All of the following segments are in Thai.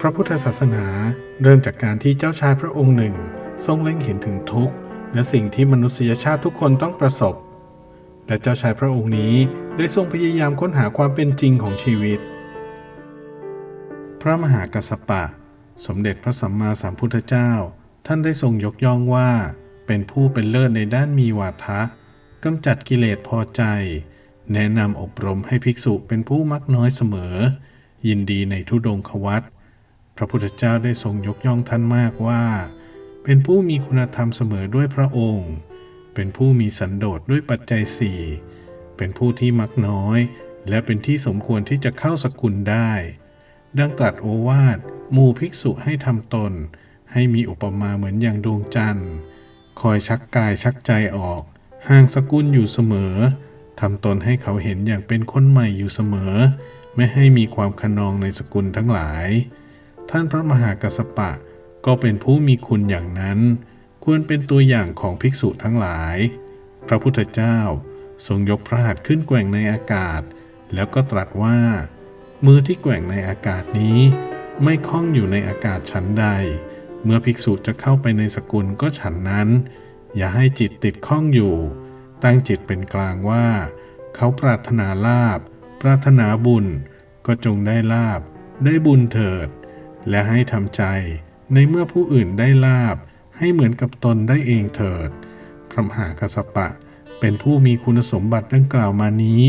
พระพุทธศาสนาเริ่มจากการที่เจ้าชายพระองค์หนึ่ง ทรงเล็งเห็นถึงทุกข์ และสิ่งที่มนุษยชาติทุกคนต้องประสบ และเจ้าชายพระองค์นี้ได้ทรงพยายามค้นหาความเป็นจริงของชีวิต พระมหากัสสปะ สมเด็จพระสัมมาสัมพุทธเจ้า ท่านได้ทรงยกย่องว่า เป็นผู้เป็นเลิศในด้านมีวาทะกำจัดกิเลสพอใจ แนะนำอบรมให้ภิกษุเป็นผู้มักน้อยเสมอ ยินดีในทุดงควัต พระพุทธเจ้าได้ทรงยกย่องท่านมากว่า เป็นผู้มีคุณธรรมเสมอด้วยพระองค์ เป็นผู้มีสันโดษด้วยปัจจัยสี่เป็นผู้ที่มักน้อย และเป็นที่สมควรที่จะเข้าสกุลได้ ดังตรัสโอวาทหมู่ภิกษุให้ทำตน ให้มีอุปมาเหมือนอย่างดวงจันทร์ คอยชักกายชักใจออก ห่างสกุลอยู่เสมอทำตนให้เขาเห็นอย่างเป็นคนใหม่อยู่เสมอ ไม่ให้มีความขนองในสกุลทั้งหลาย ท่านพระมหากัสปะ ก็เป็นผู้มีคุณอย่างนั้น ควรเป็นตัวอย่างของภิกษุทั้งหลาย พระพุทธเจ้าทรงยกพระหัตถ์ขึ้นแกว่งในอากาศ แล้วก็ตรัสว่า มือที่แกว่งในอากาศนี้ ไม่คล้องอยู่ในอากาศฉันใด เมื่อภิกษุจะเข้าไปในสกุลก็ฉันนั้น อย่าให้จิตติดข้องอยู่ ตั้งจิตเป็นกลางว่า เขาปรารถนาลาบ ปรารถนาบุญ ก็จงได้ลาบ ได้บุญเถิด และให้ทำใจในเมื่อผู้อื่นได้ลาบ ให้เหมือนกับตนได้เองเถิด พระมหากัสสปะ เป็นผู้มีคุณสมบัติดังกล่าวมานี้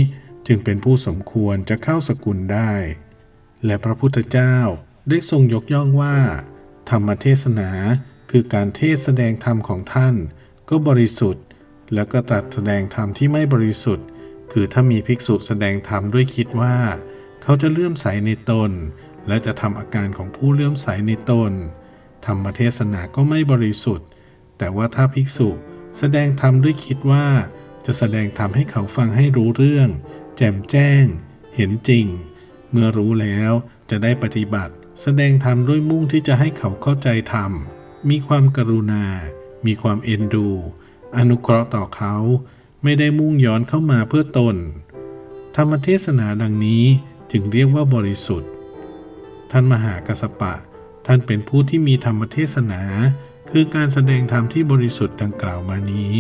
จึงเป็นผู้สมควรจะเข้าสกุลได้ และพระพุทธเจ้าได้ทรงยกย่องว่า ธรรมเทศนาคือการเทศแสดงธรรมของท่าน ก็บริสุทธิ์ แล้วก็ตรัสแสดงธรรมที่ไม่บริสุทธิ์ คือถ้ามีภิกษุแสดงธรรมด้วยคิดว่า เขาจะเลื่อมใสในตน และจะทำอาการของผู้เลื่อมใสในตน ธรรมเทศนาก็ไม่บริสุทธิ์ แต่ว่าถ้าภิกษุแสดงธรรมด้วยคิดว่า จะแสดงธรรมให้เขาฟังให้รู้เรื่อง แจ่มแจ้ง เห็นจริง เมื่อรู้แล้วจะได้ปฏิบัติ แสดงธรรมด้วยมุ่งที่จะให้เขาเข้าใจธรรม มีความกรุณา มีความเอ็นดู อนุเคราะห์ต่อเขา ไม่ได้มุ่งย้อนเข้ามาเพื่อตน ธรรมเทศนาดังนี้จึงเรียกว่าบริสุทธิ์ ท่านมหากัสสปะ ท่านเป็นผู้ที่มีธรรมเทศนา คือการแสดงธรรมที่บริสุทธิ์ดังกล่าวมานี้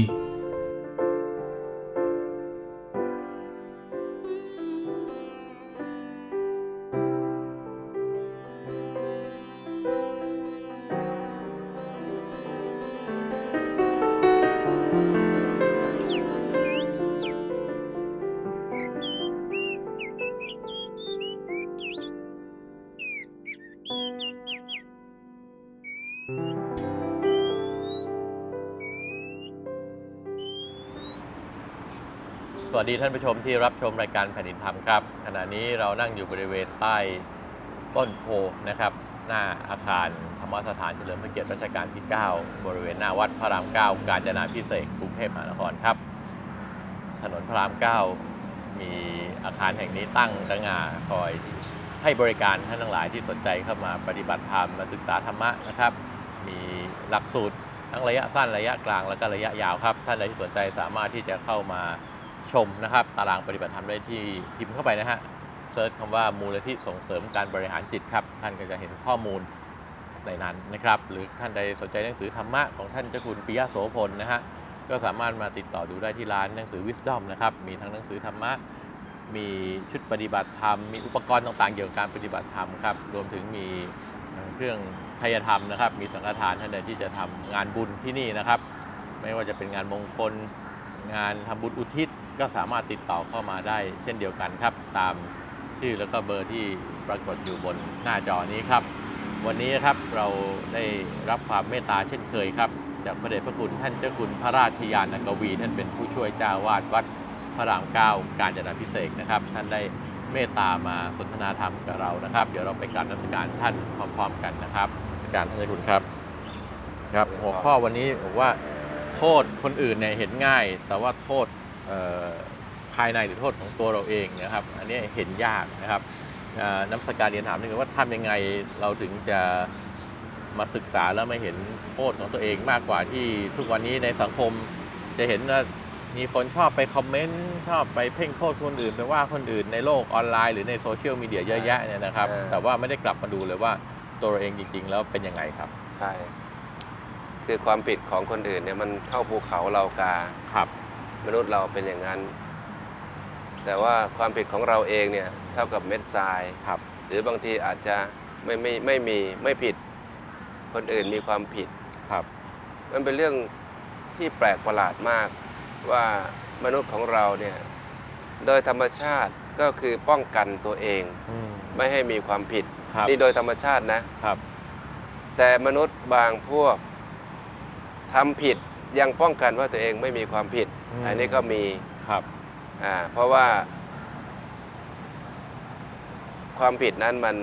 วัสดีท่านผู้ชมที่รับชมรายการแผ่นดินธรรมครับ ขณะนี้เรานั่งอยู่บริเวณใต้ต้นโพนะครับ หน้าอาคารธรรมสถานเฉลิมพระเกียรติรัชกาลที่ 9 บริเวณหน้าวัดพระราม 9 กาญจนาพิเศษกรุงเทพมหานครครับ ถนนพระราม 9 มีอาคารแห่งนี้ตั้งระง่าคอยให้บริการท่านทั้งหลายที่สนใจเข้ามาปฏิบัติธรรมมาศึกษาธรรมะนะครับ มีหลักสูตรทั้งระยะสั้นระยะกลางและก็ระยะยาวครับ ท่านใดที่สนใจสามารถที่จะเข้ามา ชมนะครับ ตารางปฏิบัติธรรมได้ที่พิมพ์เข้าไปนะฮะเซิร์ชคำว่ามูลนิธิส่งเสริมการบริหารจิตครับ ท่านก็จะเห็นข้อมูลในนั้นนะครับ หรือท่านใดสนใจหนังสือธรรมะของท่านเจ้าคุณปิยะโสพลนะฮะก็สามารถมาติดต่อดูได้ที่ร้านหนังสือ Wisdom นะครับ มีทั้งหนังสือธรรมะ มีชุดปฏิบัติธรรม มีอุปกรณ์ต่างๆ เกี่ยวกับการปฏิบัติธรรมครับ รวมถึงมีเครื่องไทยธรรมนะครับ มีสังฆทานท่านใดที่จะทำงานบุญที่นี่นะครับ ไม่ว่าจะเป็นงานมงคล งานทำบุญอุทิศ ก็สามารถติดต่อเข้ามาได้เช่นเดียวกันครับ ตามชื่อแล้วก็เบอร์ที่ปรากฏอยู่บนหน้าจอนี้ครับ วันนี้ครับเราได้รับความเมตตาเช่นเคยครับ จากพระเดชพระคุณท่านเจ้าคุณพระราชยานกวี ท่านเป็นผู้ช่วยเจ้าวาดวัดพระรามเก้าการจนาพิเศษกนะครับ ท่านได้เมตตามาสนทนาธรรมกับเรานะครับ เดี๋ยวเราไปกราบนมัสการท่านพร้อมๆกันนะครับนมัสการท่านเจ้าคุณครับครับ หัวข้อวันนี้บอกว่าโทษคนอื่นเนี่ยเห็นง่าย แต่ว่าโทษเอ่อ ภายในหรือโทษของตัวเราเองนะครับ อันนี้เห็นยากนะครับเอ่อน้ำสการเรียนถามถึงว่าทำยังไงเราถึงจะมาศึกษาแล้วไม่เห็นโทษของตัวเองมากกว่าที่ทุกวันนี้ในสังคม จะเห็นว่ามีคนชอบไปคอมเมนต์ชอบไปเพ่งโทษคนอื่นไปว่าคนอื่นในโลกออนไลน์หรือในโซเชียลมีเดียเยอะแยะเนี่ยนะครับเออแต่ว่าไม่ได้กลับมาดูเลยว่าตัวเราเองจริง ๆ แล้วเป็นยังไงครับ ใช่ คือความผิดของคนอื่นเนี่ยมันเข้าภูเขาเรากาครับ มนุษย์เราเป็นอย่างนั้น แต่ว่าความผิดของเราเองเนี่ยเท่ากับเม็ดทรายครับ หรือบางทีอาจจะไม่ไม่ไม่มีไม่ผิดคนอื่นมีความผิดครับ มันเป็นเรื่องที่แปลกประหลาดมากว่ามนุษย์ของเราเนี่ยโดยธรรมชาติก็คือป้องกันตัวเอง อืม ไม่ให้มีความผิดครับ นี่โดยธรรมชาตินะ ครับ แต่มนุษย์บางพวกทำผิดยังป้องกันว่าตัวเองไม่มีความผิดอื ม อันนี้ก็มีครับ อ่าเพราะว่า ความผิดนั้นมัน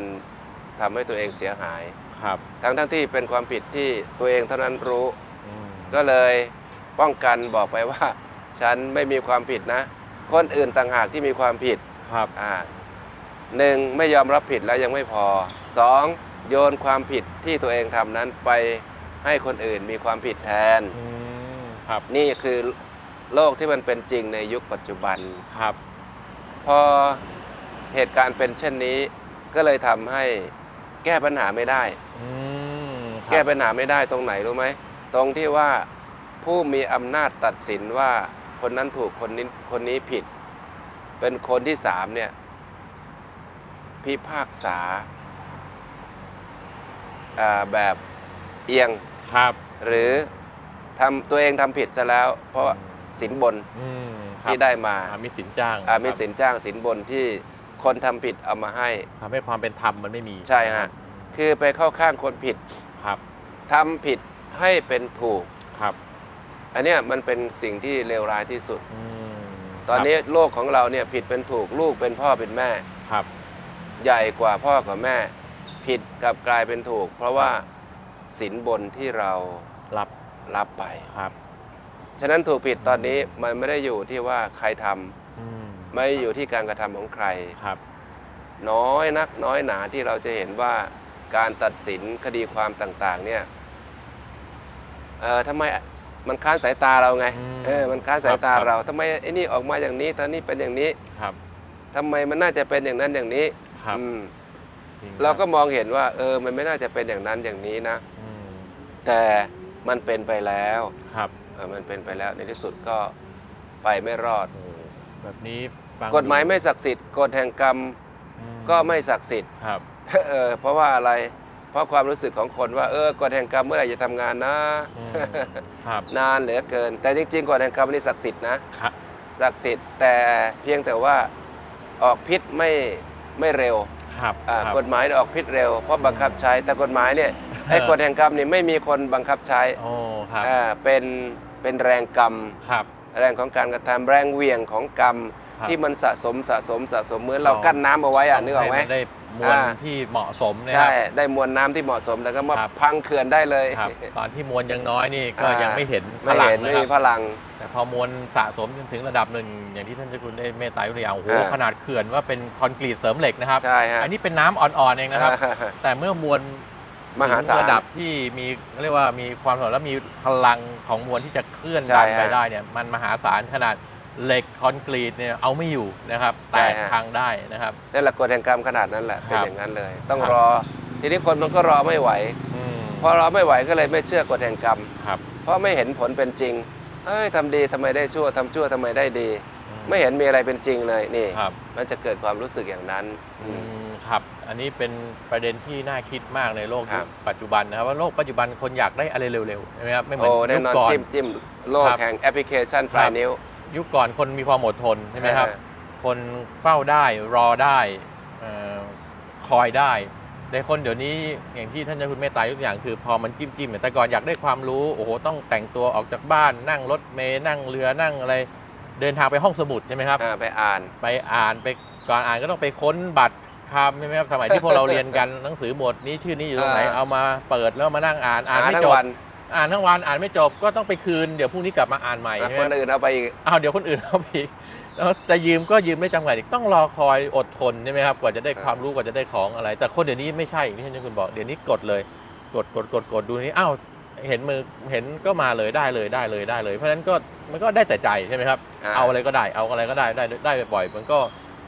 ทำให้ตัวเองเสียหาย ครับทั้งทั้งที่เป็นความผิดที่ตัวเองเท่านั้นรู้ อืมก็เลยป้องกันบอกไปว่า ฉันไม่มีความผิดนะ คนอื่นต่างหากที่มีความผิดครับอ่าหนึ่งไม่ยอมรับผิดแล้วยังไม่พอสองโยนความผิดที่ตัวเองทำนั้นไปให้คนอื่นมีความผิดแทน อืมครับ นี่คือ โลกที่มันเป็นจริงในยุคปัจจุบัน ครับ พอเหตุการณ์เป็นเช่นนี้ ก็เลยทำให้แก้ปัญหาไม่ได้ อืมครับแก้ปัญหาไม่ได้ตรงไหนรู้ไหมตรงที่ว่าผู้มีอำนาจตัดสินว่าคนนั้นถูกคนนี้คนนี้ผิด เป็นคนที่สามเนี่ยพิพากษาอ่าแบบเอียง ครับ หรือทำตัวเองทำผิดซะแล้ว เพราะ สินบนอืมครับที่ได้มาอ่ามีสินจ้างอ่ามีครับสินจ้างสินบนที่คนทำผิดเอามาให้ ทำให้ความเป็นธรรมมันไม่มีใช่ฮะ คือไปเข้าข้างคนผิดครับทำผิดให้เป็นถูก ครับอันเนี้ยมันเป็นสิ่งที่เลวร้ายที่สุด อืมตอนนี้โลกของเราเนี่ยผิดเป็นถูกลูกเป็นพ่อเป็นแม่ ครับใหญ่กว่าพ่อกับแม่ ผิดกลับกลายเป็นถูก เพราะว่าสินบนที่เรารับรับไป ครับ ฉะนั้นถูกผิดตอนนี้มันไม่ได้อยู่ที่ว่าใครทำอืมไม่ได้อยู่ที่การกระทำของใคร ครับน้อยนักน้อยหนาที่เราจะเห็นว่าการตัดสินคดีความต่างๆ เนี่ยเออทำไมมันค้านสายตาเราไงอืมเออมันค้านสายตาครับเราทำไมไอ้นี่ออกมาอย่างนี้ตอนนี้เป็นอย่างนี้ครับทำไมมันน่าจะเป็นอย่างนั้นอย่างนี้ครับอืมจงเราก็คบมองเห็นว่า เออ มันไม่น่าจะเป็นอย่างนั้นอย่างนี้นะ อืมแต่มันเป็นไปแล้ว ครับ เออมันเป็นไปแล้วในที่สุดก็ไปไม่รอดโอ้แบบนี้ฟังกฎหมายไม่ศักดิ์สิทธิ์กฎแห่งกรรมอืก็ไม่ศักดิ์สิทธิ์ ครับ เออเพราะว่าอะไร เพราะความรู้สึกของคนว่าเออกฎแห่งกรรมเมื่อไหร่จะทำงานนะ อืม ครับนานเหลือเกิน แต่จริงๆกฎแห่งกรรมนี่ศักดิ์สิทธิ์นะครับ ศักดิ์สิทธิ์แต่เพียงแต่ว่าออกพิษไม่ไม่เร็วครับอ่าครับ กฎหมายเนี่ยออกพิษเร็วเพราะบังคับใช้แต่กฎหมายเนี่ย ไอ้กฎแห่งกรรมนี่ไม่มีคนบังคับใช้โอ้ครับอ่าเป็นเป็นแรงกรรมครับ แรงของการกระทำแรงเหวี่ยงของกรรมครับ ที่มันสะสมสะสมสะสมเหมือนเราอ๋อกั้นน้ำเอาไว้อะนึกออกไหม ให้นได้มวลอ่า ที่เหมาะสมนะคใช่รับ ได้มวลน้ำที่เหมาะสมแล้วก็มาครับ พังเขื่อนได้เลยครับ ตอนที่มวลยังน้อยนี่ก็อ่ายัยังไม่เห็นพไม่ลังเห็นนะไม่คมีรับพลัง แต่พอมวลสะสมจนถึงระดับหนึ่ง อย่างที่ท่านเจ้าคุณได้เมตตายกตัวอย่างโอ้โหอ่า ขนาดเขื่อนว่าเป็นคอนกรีตเสริมเหล็กนะครับ ใช่ฮะอันนี้เป็นน้ำอ่อนๆเองนะครับอ่าแต่เมื่อมวล มหาศาลถึงระดับที่มีเรียกว่ามีความสมและมีพลังของมวลที่จะเคลื่อนใช่ดันไปฮะได้เนี่ยมันมหาศาลขนาดเหล็กคอนกรีตเนี่ยเอาไม่อยู่นะครับใช่แตกฮะ พังได้นะครับ นั่นแหละกฎแห่งกรรมขนาดนั้นแหละครับเป็นอย่างนั้นเลย ต้องครับ รอ ทีนี้คนมันก็รอไม่ไหว อืมพอรอไม่ไหวก็เลยไม่เชื่อกฎแห่งกรรม ครับเพราะไม่เห็นผลเป็นจริงเอ้ยทำดีทำไมได้ชั่วทำชั่วทำไมได้ดี อืไม่เห็นมีอะไรเป็นจริงเลยนี่ ครับมันจะเกิดความรู้สึกอย่างนั้นอืม ครับ อันนี้เป็นประเด็นที่น่าคิดมากในโลกครัยุบคปัจจุบันนะครับว่าโลกปัจจุบันคนอยากได้อะไรเร็วๆใช่ไหมครับไม่เหมือนโอ้แน่ยุคนอนก่อน จิ้มจิ้มโลกครับแห่งแอปพลิเคชันปลายนิ้ว ยุคก่อนคนมีความอดทนใช่ไหมครับ เออ คนเฝ้าได้รอได้เอ่อคอยได้ แต่คนเดี๋ยวนี้อย่างที่ท่านเจ้าคุณเมตตายกตัวอย่างคือพอมันจิ้มจิ้มเนี่ยแต่ก่อนอยากได้ความรู้โอ้โหต้องแต่งตัวออกจากบ้าน นั่งรถเมล์นั่งเรือนั่งอะไร เดินทางไปห้องสมุดใช่ไหมครับ อ่าไปอ่าน ไปอ่านไปก่อนอ่านก็ต้องไปค้นบัตร คำใช่ไหมครับสมัยที่พวกเราเรียนกันหนังสือหมวดนี้ชื่อนี้อยู่ตรงไหนอ่า เอามาเปิดแล้วมานั่งอ่านอ่านหาไม่ทั้จงบวันอ่านทั้งวันอ่านไม่จบก็ต้องไปคืนเดี๋ยวพรุ่งนี้กลับมาอ่านใหม่อะใช่ไหคมนอื่นเอาไปอีกอ้าวเดี๋ยวคนอื่นเอาไปอีกแล้วจะยืมก็ยืมไม่จำกัดอีกต้องรอคอยอดทนใช่ไหมครับกว่าจะได้อ่าความรู้กว่าจะได้ของอะไร แต่คนเดี๋ยวนี้ไม่ใช่อย่างที่ท่านเจ้าคุณบอกเดี๋ยวนี้กดเลย กดกดกดกดดูนี้อ้าวเห็นมือเห็นก็มาเลยได้เลยได้เลยได้เลย เพราะฉะนั้นก็มันก็ได้แต่ใจใช่ไหมครับเอาอะไรก็ได้เอาอะไรก็ได้ได้ได้บ่อยๆมันก็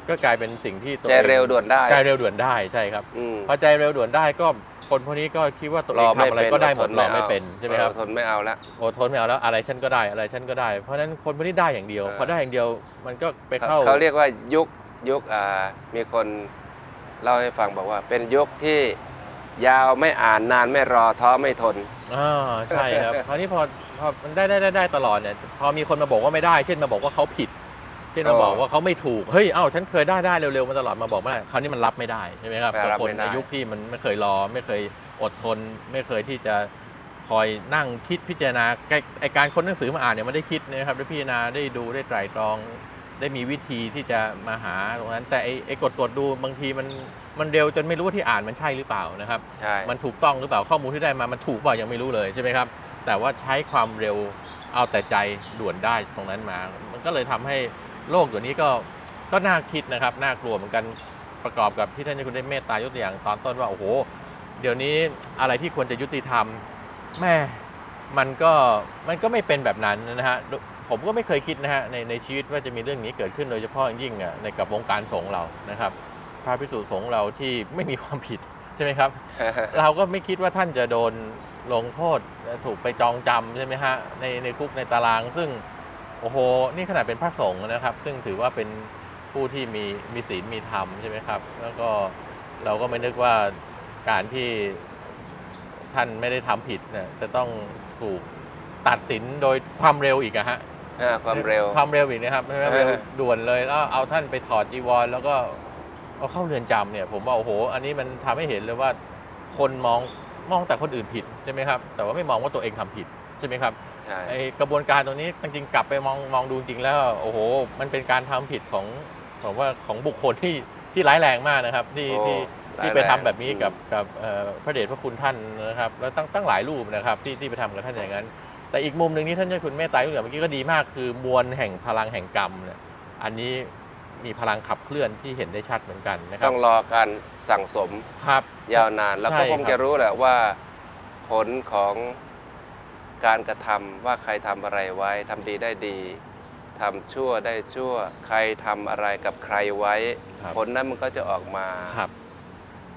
ก็กลายเป็นสิ่งที่ตัวใจองเร็วด่วนได้ ใจเร็วด่วนได้ใช่ครับอืมพอใจเร็วด่วนได้ก็คนพวกนี้ก็คิดว่าตัวเอรงอไม่ทำอะไรเป็นก็ได้หมอดรอไม่เป็นอาใช่ไหมครับเออทนไม่เอาละอดทนไม่เอาแล้วอะไรฉันก็ได้อะไรฉันก็ได้ เพราะฉะนั้นคนพวกนี้ได้อย่างเดียว เออ พอได้อย่างเดียวมันก็ไปเข้า เขาเรียกว่ายุคยุคอ่ามีคนเล่าให้ฟังบอกว่า เป็นยุคที่ยาวไม่อ่านนานไม่รอท้อไม่ทน อ่าใช่ครับ คราวนี้พอพอมันได้ได้ได้ได้ตลอดเนี่ยพอมีคนมาบอกว่าไม่ได้ เช่นมาบอกว่าเขาผิด เช่นมาอ๋อบอกว่าเขาไม่ถูก เฮ้ย เอ้า ฉันเคยได้ได้เร็วๆมาตลอดมาบอกไม่ได้คราวนี้มันรับไม่ได้ใช่ไหมครับไม่กับรับคนไม่ได้ในยุคที่มันไม่เคยรอ ไม่เคยอดทน ไม่เคยที่จะคอยนั่งคิดพิจารณาไอ้ไอการค้นหนังสือมาอ่านเนี่ยมันได้คิดนะครับได้พิจารณาได้ดูได้ไตร่ตรอง ได้มีวิธีที่จะมาหาตรงนั้น แต่ไอ้ไอ้กดกดๆดูบางทีมันมันเร็วจนไม่รู้ว่าที่อ่านมันใช่หรือเปล่านะครับใช่มันถูกต้องหรือเปล่าข้อมูลที่ได้มามันถูกเปล่ายังไม่รู้เลยใช่ไหมครับ แต่ว่าใช้ความเร็วเอาแต่ใจด่วนได้ตรงนั้นมา มันก็เลยทำให้ โลกเดี๋ยวนี้ก็ก็น่าคิดนะครับ น่ากลัวเหมือนกันประกอบกับที่ท่านเจ้าคุณได้เมตตายกตัวอย่างตอนต้นว่าโอ้โห เดี๋ยวนี้อะไรที่ควรจะยุติธรรมแม่มันก็มันก็ไม่เป็นแบบนั้นนะฮะผมก็ไม่เคยคิดนะฮะในในชีวิตว่าจะมีเรื่องนี้เกิดขึ้นโดยเฉพาะอย่างยิ่งอะในกับวงการสงฆ์เรานะครับพระพิสุสงฆ์เราที่ไม่มีความผิดใช่ไหมครับ เราก็ไม่คิดว่าท่านจะโดนลงโทษถูกไปจองจำใช่ไหมฮะในในคุกในตารางซึ่ง โอ้โห นี่ขนาดเป็นพระสงฆ์นะครับ ซึ่งถือว่าเป็นผู้ที่มีมีศีลมีธรรมใช่ไหมครับ แล้วก็เราก็ไม่นึกว่าการที่ท่านไม่ได้ทำผิดเนี่ยจะต้องถูกตัดสินโดยความเร็วอีกอะฮะอ่าความเร็วความเร็วอีกนะครับเออเร็วด่วนเลยแล้วเอาท่านไปถอดจีวร แล้วก็เอาเข้าเรือนจำเนี่ย ผมว่าโอ้โห อันนี้มันทำให้เห็นเลยว่าคนมองมองแต่คนอื่นผิดใช่ไหมครับ แต่ว่าไม่มองว่าตัวเองทำผิดใช่ไหมครับ ใช่ ไอกระบวนการตรงนี้จริงๆกลับไปมองมองดูจริงแล้ว โอ้โห มันเป็นการทำผิดของผมว่าของบุคคลที่ที่ร้ายแรงมากนะครับ ที่โอ้ที่ที่ร้ายไปทำแรงแบบนี้กับอืมกับเอ่อพระเดชพระคุณท่านนะครับ แล้วตั้งตั้งหลายรูปนะครับที่ที่ไปทำกับท่านอย่างนั้น แต่อีกมุมหนึ่งที่ท่านเจ้าคุณเมตตาอย่างเมื่อกี้ก็ดีมากคือมวลแห่งพลังแห่งกรรมเนี่ยอันนี้มีพลังขับเคลื่อนที่เห็นได้ชัดเหมือนกันนะครัต้บองรอการสั่งสมครับ ยาวนาน แล้วก็ใช่คงครับ จะรู้แหละว่า ผลของ การกระทำว่าใครทำอะไรไว้ทำดีได้ดีทำชั่วได้ชั่ว ใครทำอะไรกับใครไว้ครับผลนั้นมันก็จะออกมาครับ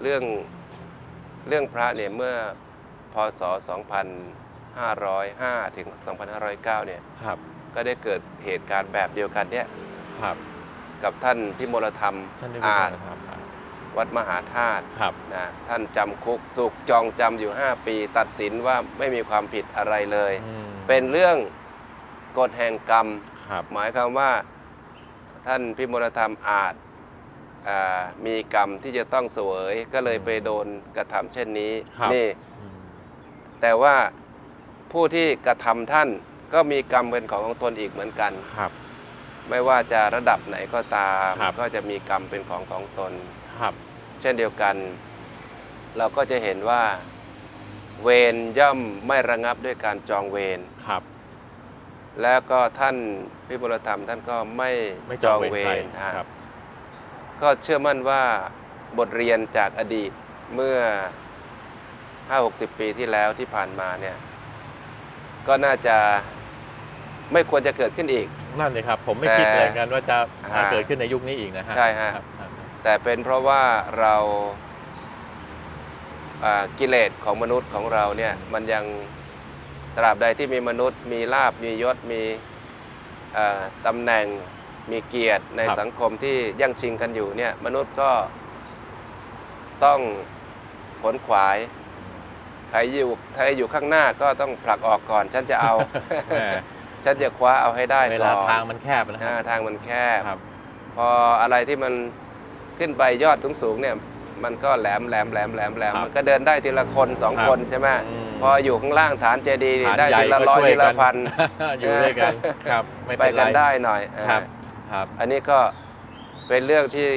เรื่องเรื่องพระเนี่ยเมื่อพศ 2505 ถึง 2509 เนี่ยครับก็ได้เกิดเหตุการณ์แบบเดียวกันเนี่ยครับกับท่านพิมลธรรมท่านได้อาจครับ วัดมหาธาตุครับ นะท่านจำคุกถูกจองจำอยู่ 5 ปี ตัดสินว่าไม่มีความผิดอะไรเลย อืมเป็นเรื่องกฎแห่งกรรม ครับ หมายความว่าท่านพิมลธรรมอาจอ่ามีกรรมที่จะต้องเสวยก็เลยไปโดนกระทำเช่นนี้ครับ นี่ อืมแต่ว่าผู้ที่กระทำท่านก็มีกรรมเป็นของของตนอีกเหมือนกัน ครับ ไม่ว่าจะระดับไหนก็ตาม ครับ ก็จะมีกรรมเป็นของของตน ครับ เช่นเดียวกัน เราก็จะเห็นว่า เวรย่อมไม่ระงับด้วยการจองเวรครับ แล้วก็ท่านพิบุลธรรมท่านก็ไม่ไม่จองเวรใครฮะครับ ก็เชื่อมั่นว่าบทเรียนจากอดีตเมื่อ 5-60 ปีที่แล้วที่ผ่านมาเนี่ย ก็น่าจะไม่ควรจะเกิดขึ้นอีก นั่นเลยครับ ผมไม่แต่คิดเลยกันว่าจะอ่าเกิดขึ้นในยุคนี้อีกนะฮะ ใช่ฮะครับครับ แต่เป็นเพราะว่าเราอ่ากิเลสของมนุษย์ของเราเนี่ยมันยังตราบใดที่มีมนุษย์ มีลาบมียศมีเอ่อตำแหน่งมีเกียรติในครับสังคมที่แย่งชิงกันอยู่เนี่ยมนุษย์ก็ต้องขนขวายใครอยู่ใครอยู่ข้างหน้าก็ต้องผลักออกก่อน ฉันจะเอาแหมฉันจะคว้าเอาให้ได้เวก่ลาอนทางมันแคบนะคอ่ารับทางมันแคบครับพออะไรที่มัน ขึ้นไปยอดสูงๆเนี่ยมันก็แหลมแหลมแหลมแหลมแหลมครับมันก็เดินได้ทีละคนสองครับคนใช่ไหมอืม พออยู่ข้างล่างฐานเจดีย์ฐานได้ใหญ่ทีละก็ร้อยช่วยทีละกันพัน อยู่ด้วยกันครับ ไม่ไปเป็นไรกันได้หน่อยอ่า ครับครับ อันนี้ก็เป็นเรื่องที่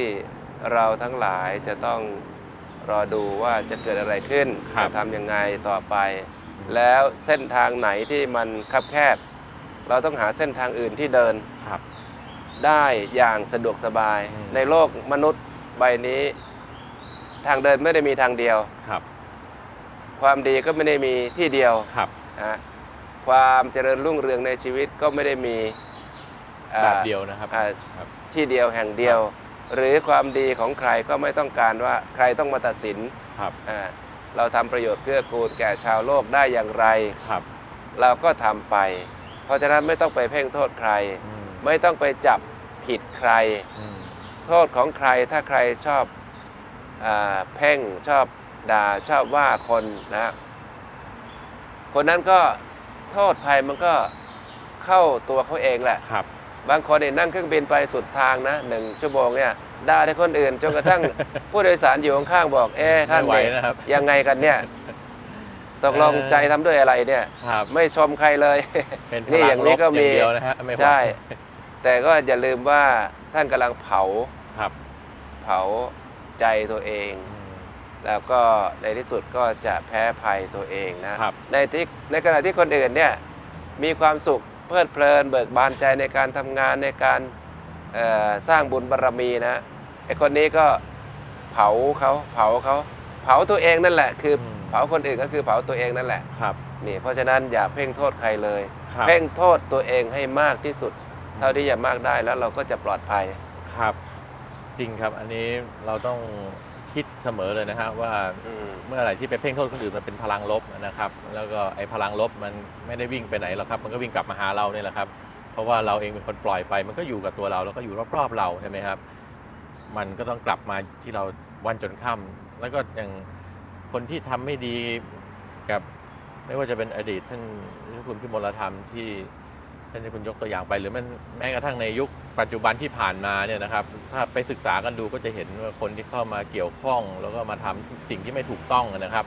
เราทั้งหลายจะต้องรอดูว่าจะเกิดอะไรขึ้นครับ จะทำยังไงต่อไป แล้วเส้นทางไหนที่มันคับแคบ เราต้องหาเส้นทางอื่นที่เดินครับ ได้อย่างสะดวกสบาย อืม ในโลกมนุษย์ ใบนี้ ทางเดินไม่ได้มีทางเดียว ครับ ความดีก็ไม่ได้มีที่เดียวครับ นะความเจริญรุ่งเรืองในชีวิตก็ไม่ได้มีอ่า แบบเดียวนะครับอ่า ครับ ที่เดียวแห่งเดียว หรือความดีของใครก็ไม่ต้องการว่าใครต้องมาตัดสินครับ อ่าเราทำประโยชน์เกื้อกูลแก่ชาวโลกได้อย่างไร ครับเราก็ทำไป เพราะฉะนั้นไม่ต้องไปเพ่งโทษใคร อืมไม่ต้องไปจับผิดใคร อืม โทษของใครถ้าใครชอบอาเพ่งชอบด่าชอบว่าคนนะคนนั้นก็โทษภัยมันก็เข้าตัวเขาเองแหละครับบางคนเนี่ยนั่งเครื่องบินไปสุดทางนะหนึ่งชั่วโมงเนี่ยด่าให้คนอื่นจนกระทั่งผู้โดยสารอยู่ข้างๆบอก เอ๊ะท่านไม่ไหวเนี่ยนะครับยังไงกันเนี่ยตกลงเออใจทำด้วยอะไรเนี่ยครับไม่ชมใครเลยเป็นพนี่ลัอย่างนี้ลบก็มีอย่างเดียวนะฮะไม่ไหวใช่ แต่ก็อย่าลืมว่าท่านกำลังเผาครับ เผาใจตัวเองอืมแล้วก็ในที่สุดก็จะแพ้ภัยตัวเองนะครับ ในที่ในขณะที่คนอื่นเนี่ยมีความสุขเพลิดเพลิน เบิกบานใจในการทำงานในการเอ่อสร้างบุญบารรมีนะไอคนนี้ก็เผาเขาเผาเขาเผาตัวเองนั่นแหละ คืออมเผาคนอื่นก็คือเผาตัวเองนั่นแหละครับนี่เพราะฉะนั้นอย่าเพ่งโทษใครเลยครับเพ่งโทษตัวเองให้มากที่สุด เท่าที่จะมากได้แล้วเราก็จะปลอดภัย ครับ จริงครับ อันนี้เราต้องคิดเสมอเลยนะฮะว่าอืม เมื่อไหร่ที่ไปเพ่งโทษคนอื่นมันเป็นพลังลบนะครับ แล้วก็ไอ้พลังลบมันไม่ได้วิ่งไปไหนหรอกครับ มันก็วิ่งกลับมาหาเราเนี่ยแหละครับ เพราะว่าเราเองเป็นคนปล่อยไป มันก็อยู่กับตัวเราแล้วก็อยู่รอบๆเราใช่ไหมครับ มันก็ต้องกลับมาที่เราวันจนค่ำแล้วก็อย่างคนที่ทำไม่ดีกับ ไม่ว่าจะเป็นอดีตท่านคุณพิมลธรรมที่ ท่านที่คุณยกตัวอย่างไปหรือมันแม้กระทั่งในยุคปัจจุบันที่ผ่านมาเนี่ยนะครับ ถ้าไปศึกษากันดูก็จะเห็นว่าคนที่เข้ามาเกี่ยวข้อง แล้วก็มาทำสิ่งที่ไม่ถูกต้องนะครับ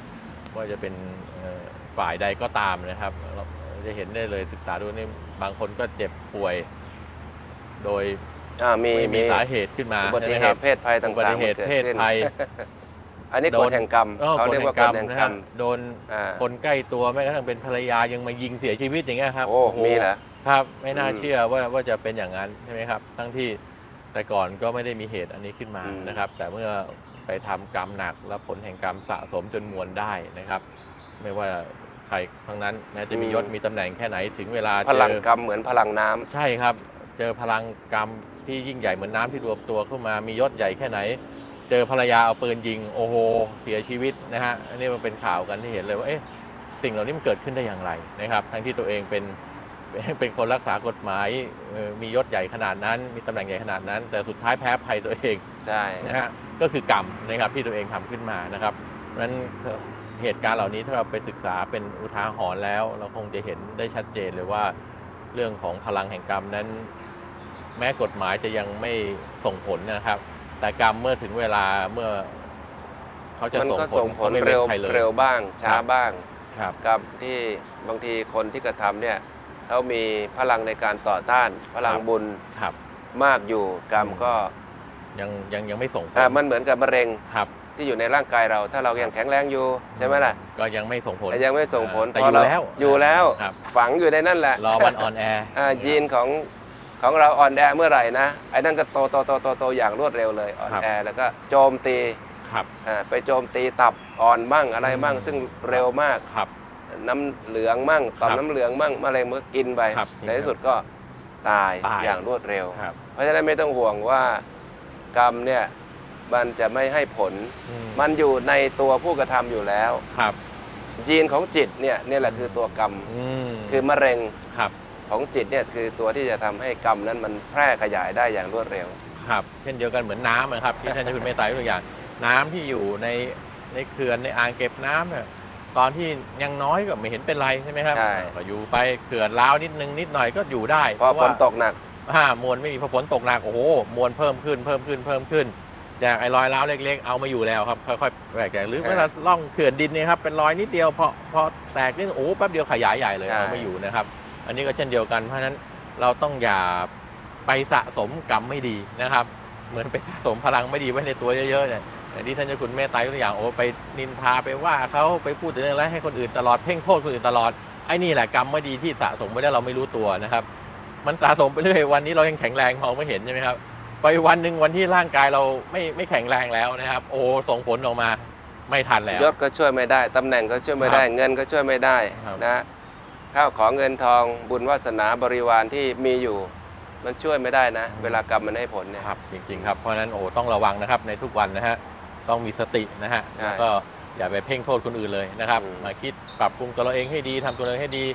ว่าจะเป็นเอ่อฝ่ายใดก็ตามนะครับเราจะเห็นได้เลยศึกษาดูนี่บางคนก็เจ็บป่วย โดยอ่ามีไม่มีมีสาเหตุขึ้นมาอุบัติใช่ไหมเหครับตุเพศภัยต่างๆอุบัติเหตุมันกิดเพศขึ้นภัยอันนี้โดกนฎแห่งกรรมเออเขาคนเรียกแห่ว่างกกรฎรมแห่งนะกรครรับมโดนอ่าคนใกล้ตัวแม้กระทั่งเป็นภรรยายังมายิงเสียชีวิตอย่างเงี้ยครับโอ้โหมีเหรอ ครับไม่น่าอืมเชื่อว่าว่าจะเป็นอย่างนั้นใช่ไหมครับ ทั้งที่แต่ก่อนก็ไม่ได้มีเหตุอันนี้ขึ้นมาอืม นะครับ แต่เมื่อไปทำกรรมหนักแล้วผลแห่งกรรมสะสมจนมวลได้นะครับ ไม่ว่าใครทั้งนั้นแม้จะมียศมีตำแหน่งแค่ไหนถึงเวลาพเจลังอ กรรมเหมือนพลังน้ำ ใช่ครับ เจอพลังกรรมที่ยิ่งใหญ่เหมือนน้ำที่รวมตัวเข้ามา มียศใหญ่แค่ไหน เจอภรรยาเอาปืนยิง โอ้โห เสียชีวิตนะฮะ อันนี้มันเป็นข่าวกันที่เห็นเลยว่า เอ๊ะ สิ่งเหล่านี้มันเกิดขึ้นได้อย่างไรนะครับ ทั้งที่ตัวเองเป็น เป็นเป็นคนรักษากฎหมายเอ่อมียศใหญ่ขนาดนั้น มีตำแหน่งใหญ่ขนาดนั้น แต่สุดท้ายแพ้ภัยตัวเองใช่นะฮะก็คือกรรมนะครับที่ตัวเองทำขึ้นมานะครับเพราะฉะนั้นเหตุการณ์เหล่านี้ถ้าเราไปศึกษาเป็นอุทาหรณ์แล้ว เราคงจะเห็นได้ชัดเจนเลยว่าเรื่องของพลังแห่งกรรมนั้น แม้กฎหมายจะยังไม่ส่งผลนะครับ แต่กรรมเมื่อถึงเวลาเมื่อเขาจะมันส่งก็ผลส่งผลขาไม่เร็วว้นใครเลยเร็วบ้างช้าครับบ้างครับกับที่บางทีคนที่กระทำเนี่ย เขามีพลังในการต่อต้านพลังครับบุญครับ มากอยู่กรรมอืมก็ยังยังยังไม่ส่งผลอ่ามันเหมือนกับมะเร็งครับที่อยู่ในร่างกายเรา ถ้าเรายังแข็งแรงอยู่ใช่ไหมล่ะก็ยังไม่ส่งผลแต่ยังไม่ส่งผลแต่พอยู่เราแล้วอยู่แล้วครับฝังอยู่ในนั่นแหละรอวันออนแอร์อ่ายีนของของเราอ่อนแอเมื่อไหร่นะไอ้นั่นก็โตโตโตโตโตอย่างรวดเร็วเลยอ่อนครับแอแล้วก็โจมตีครับอ่าไปโจมตีตับอ่อนมั่งอะไรมั่งอืมซึ่งเร็วมากครับ น้ำเหลืองมั่งต่อมครับน้ำเหลืองมั่งมะเร็งมันก็กินไป ครับในที่สุดก็ตายตาย อย่างรวดเร็ว ครับเพราะฉะนั้นไม่ต้องห่วงว่ากรรมเนี่ยมันจะไม่ให้ผล อืมันอยู่ในตัวผู้กระทำอยู่แล้ว ครับยีนของจิตเนี่ยนี่แหละคือตัวกรรม อืมคือมะเร็งครับของจิตเนี่ยคือตัวที่จะทำให้กรรมนั้นมันแพร่ขยายได้อย่างรวดเร็ว ครับ เช่นเดียวกันเหมือนน้ำนะครับที่ท่านเจ้าคุณเมตตายกตัวอย่าง น้ำที่อยู่ในในเขื่อนในอ่างเก็บน้ำเนี่ย ตอนที่ยังน้อยก็ไม่เห็นเป็นไรใช่ไหมครับใช่ ก็อยู่ไปเขื่อนล้าวนิดนึงนิดหน่อยก็อยู่ได้พอฝนว่าตกหนัก อ่ามวลไม่มีพอฝนตกหนักโอ้โหมวลเพิ่มขึ้นเพิ่มขึ้นเพิ่มขึ้นจากไอ้รอยร้าวเล็กๆ เอามาอยู่แล้วครับค่อยๆแตกๆหรือเออเวลาล่องเขื่อนดินเนี่ยครับเป็นรอยนิดเดียวพอพอแตกนี่โอ้โหแป๊บเดียวขยายใหญ่เลยใช่ เอามาอยู่นะครับ อันนี้ก็เช่นเดียวกันเพราะฉะนั้นเราต้องอย่าไปสะสมกรรมไม่ดีนะครับ เหมือนไปสะสมพลังไม่ดีไว้ในตัวเยอะๆเนี่ย อย่างที่ท่านเจ้าคุณเมตตายกตัวอย่างโอ้ไปนินทาไปว่าเขาไปพูดถึงอะไรให้คนอื่นตลอดเพ่งโทษคนอื่นตลอดไอ้นี่แหละกรรมไม่ดีที่สะสมไว้แล้วเราไม่รู้ตัวนะครับ มันสะสมไปเรื่อยวันนี้เรายังแข็งแรงมองไม่เห็นใช่ไหมครับไปวันหนึ่งวันที่ร่างกายเราไม่ไม่แข็งแรงแล้วนะครับ โอ้ส่งผลออกมาไม่ทันแล้วยศก็ช่วยไม่ได้ตำแหน่งก็ช่วยไม่ได้ครับเงินก็ช่วยไม่ได้ครับนะข้าวของเงินทองบุญวาสนาบริวารที่มีอยู่ มันช่วยไม่ได้นะ เวลากรรมมันให้ผลเนี่ยครับจริงๆครับเพราะฉะนั้นโอ้ต้องระวังนะครับในทุกวันนะฮะ ต้องมีสตินะฮะใช่แล้วก็อย่าไปเพ่งโทษคนอื่นเลยนะครับ อืม มาคิดปรับปรุงตัวเราเองให้ดีทำตัวเราเองให้ดี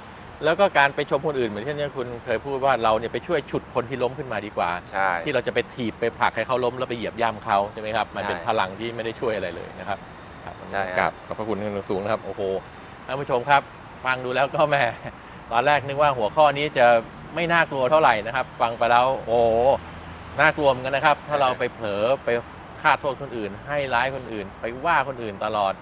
แล้วก็การไปชมคนอื่นเหมือนที่ท่านคุณเคยพูดว่าเราเนี่ยไปช่วยฉุดคนที่ล้มขึ้นมาดีกว่า ใช่ ที่เราจะไปถีบไปผลักให้เขาล้มแล้วไปเหยียบย่ำเขาใช่ไหมครับมันเป็นใช่พลังที่ไม่ได้ช่วยอะไรเลยนะครับครับใช่ฮะกราบขอบพระคุณท่านสูงนะครับโอ้โหท่านผู้ชมครับฟังดูแล้วก็แหม่ตอนแรกนึกว่าหัวข้อนี้จะไม่น่ากลัวเท่าไหร่นะครับ ฟังไปแล้วโอ้โหน่ากลัวเหมือนกันนะครับ ถ้าเราไปเผลอไป ฆ่าโทษคนอื่น ให้ร้ายคนอื่น ไปว่าคนอื่นตลอด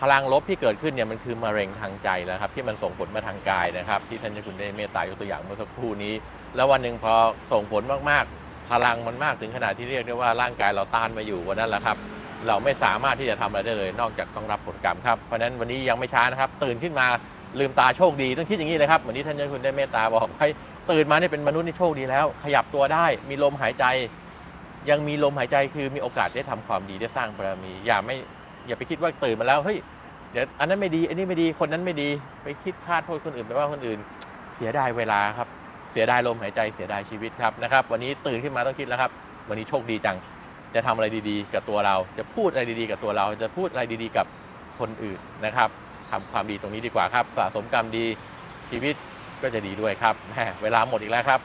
พลังลบที่เกิดขึ้นเนี่ยมันคือมะเร็งทางใจแล้วครับที่มันส่งผลมาทางกายนะครับ ที่ท่านเจ้าคุณได้เมตตายกตัวอย่างเมื่อสักครู่นี้ แล้ววันหนึ่งพอส่งผลมากๆ พลังมันมากถึงขนาดที่เรียกได้ว่าร่างกายเราต้านมาอยู่วันนั้นแหละครับเราไม่สามารถที่จะทำอะไรได้เลย นอกจากต้องรับผลกรรมครับ เพราะฉะนั้นวันนี้ยังไม่ช้านะครับ ตื่นขึ้นมาลืมตาโชคดี ต้องคิดอย่างนี้เลยครับเหมือนที่ท่านเจ้าคุณได้เมตตาบอกให้ตื่นมาเนี่ยเป็นมนุษย์นี่โชคดีแล้ว ขยับตัวได้มีลมหายใจ ยังมีลมหายใจคือมีโอกาสได้ทำความดีได้สร้างบารมี อย่าไม่อย่าไปคิดว่าตื่นมาแล้วเฮ้ยเดี๋ยวอันนั้นไม่ดีอันนี้ไม่ดีคนนั้นไม่ดีไปคิดคาดโทษคนอื่นไปว่าคนอื่น เสียดายเวลาครับ เสียดายลมหายใจเสียดายชีวิตครับนะครับ วันนี้ตื่นขึ้นมาต้องคิดแล้วครับ วันนี้โชคดีจัง จะทำอะไรดีๆ กับตัวเรา จะพูดอะไรดีๆ กับตัวเรา จะพูดอะไรดีๆ กับคนอื่นนะครับทำความดีตรงนี้ดีกว่าครับ สะสมกรรมดีชีวิตก็จะดีด้วยครับเวลาหมดอีกแล้วครับ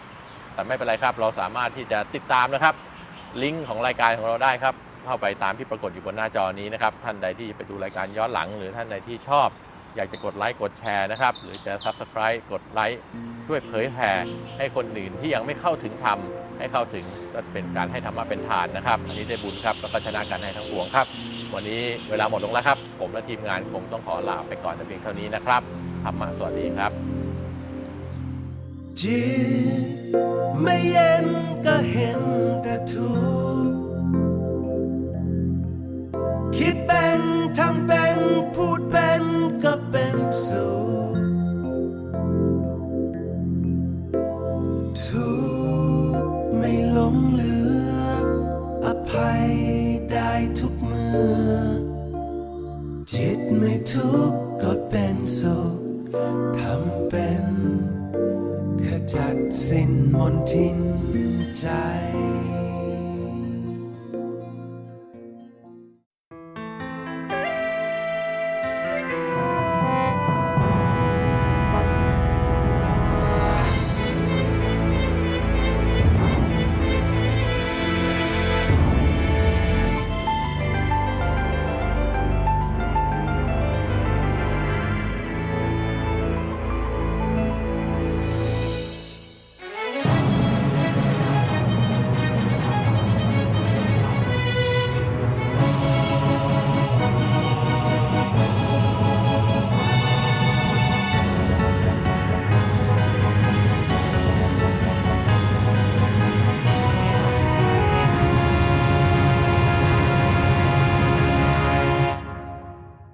แต่ไม่เป็นไรครับ เราสามารถที่จะติดตามนะครับ ลิงก์ของรายการของเราได้ครับ เข้าไปตามที่ปรากฏอยู่บนหน้าจอนี้นะครับ ท่านใดที่ไปดูรายการย้อนหลัง หรือท่านใดที่ชอบ อยากจะกดไลค์กดแชร์นะครับ หรือจะ Subscribe กดไลค์ช่วยเผยแผ่ให้คนอื่นที่ยังไม่เข้าถึงธรรมให้เข้าถึงก็เป็นการให้ธรรมะเป็นทานนะครับ อันนี้ได้บุญครับแล้วก็ชนะการให้ทั้งปวงครับ วันนี้เวลาหมดลงแล้วครับ ผมและทีมงานคงต้องขอลาไปก่อนแต่เพียงเท่านี้นะครับธรรมะสวัสดีครับ จิตไม่เย็นก็เห็นแต่ทุกข์คิดเป็นทำเป็นพูดเป็นก็เป็นสุขทุกข์ไม่หลงเหลือ อภัยได้ทุกเมื่อ จิตไม่ทุกข์ก็เป็นสุข จัดสิ้นมนทินใจ